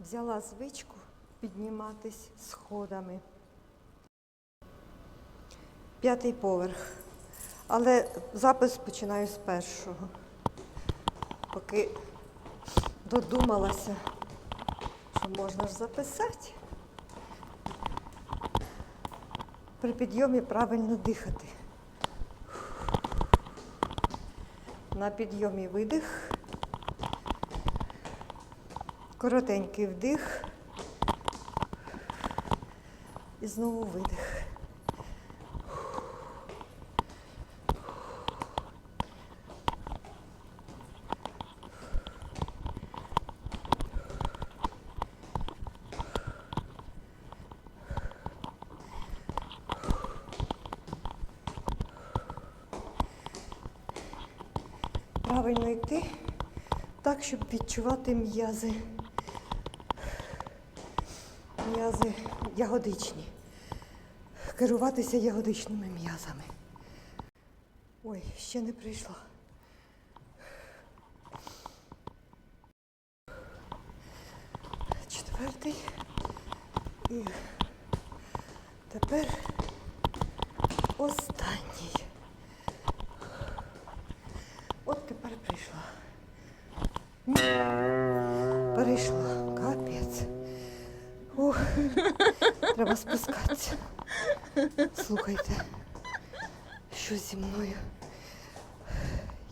Взяла звичку підніматись сходами. П'ятий поверх. Але запис починаю з першого. Поки додумалася, що можна ж записати. При підйомі правильно дихати. На підйомі видих. Коротенький вдих. І знову видих. Правильно йти так, щоб відчувати м'язи. М'язи ягодичні. Керуватися ягодичними м'язами. Ой, ще не прийшла. Четвертий. І тепер останній. От тепер прийшла. Ух, треба спускатися. Слухайте, що зі мною?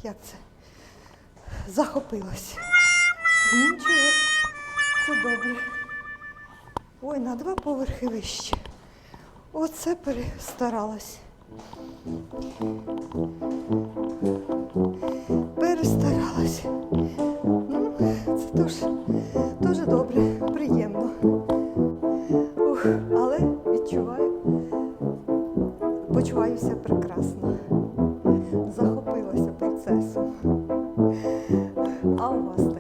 Як це? Захопилась. Нічого, це добре. Ой, на два поверхи вище. Оце перестаралась. Перестаралась. Ну, це дуже, але відчуваю, почуваюся прекрасно. Захопилася процесом. А у вас